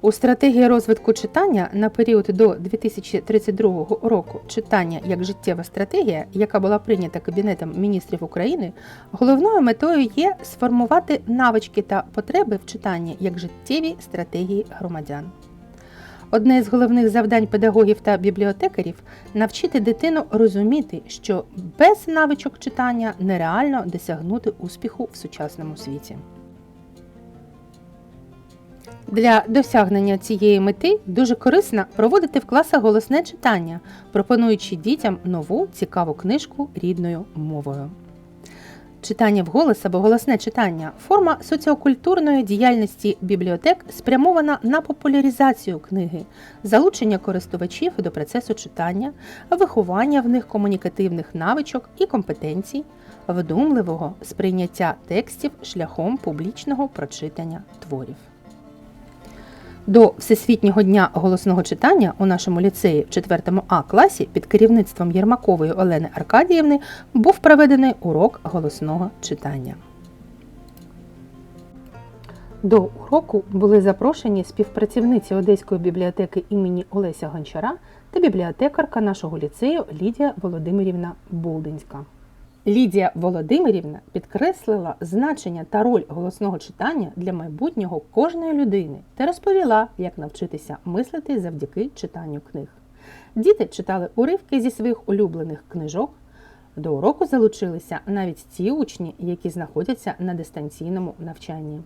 У стратегії розвитку читання на період до 2032 року читання як життєва стратегія, яка була прийнята Кабінетом міністрів України, головною метою є сформувати навички та потреби в читанні як життєві стратегії громадян. Одне з головних завдань педагогів та бібліотекарів навчити дитину розуміти, що без навичок читання нереально досягнути успіху в сучасному світі. Для досягнення цієї мети дуже корисно проводити в класах голосне читання, пропонуючи дітям нову цікаву книжку рідною мовою. Читання вголос або голосне читання форма соціокультурної діяльності бібліотек спрямована на популяризацію книги, залучення користувачів до процесу читання, виховання в них комунікативних навичок і компетенцій, вдумливого сприйняття текстів шляхом публічного прочитання творів. До Всесвітнього дня голосного читання у нашому ліцеї в 4 А класі під керівництвом Єрмакової Олени Аркадіївни був проведений урок голосного читання. До уроку були запрошені співпрацівниці Одеської бібліотеки імені Олеся Гончара та бібліотекарка нашого ліцею Лідія Володимирівна Булдинська. Лідія Володимирівна підкреслила значення та роль голосного читання для майбутнього кожної людини та розповіла, як навчитися мислити завдяки читанню книг. Діти читали уривки зі своїх улюблених книжок. До уроку залучилися навіть ті учні, які знаходяться на дистанційному навчанні.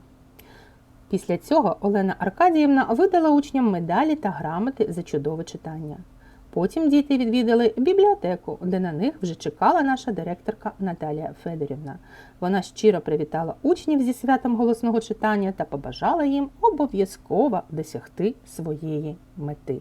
Після цього Олена Аркадіївна видала учням медалі та грамоти за чудове читання. Потім діти відвідали бібліотеку, де на них вже чекала наша директорка Наталія Федорівна. Вона щиро привітала учнів зі святом голосного читання та побажала їм обов'язково досягти своєї мети.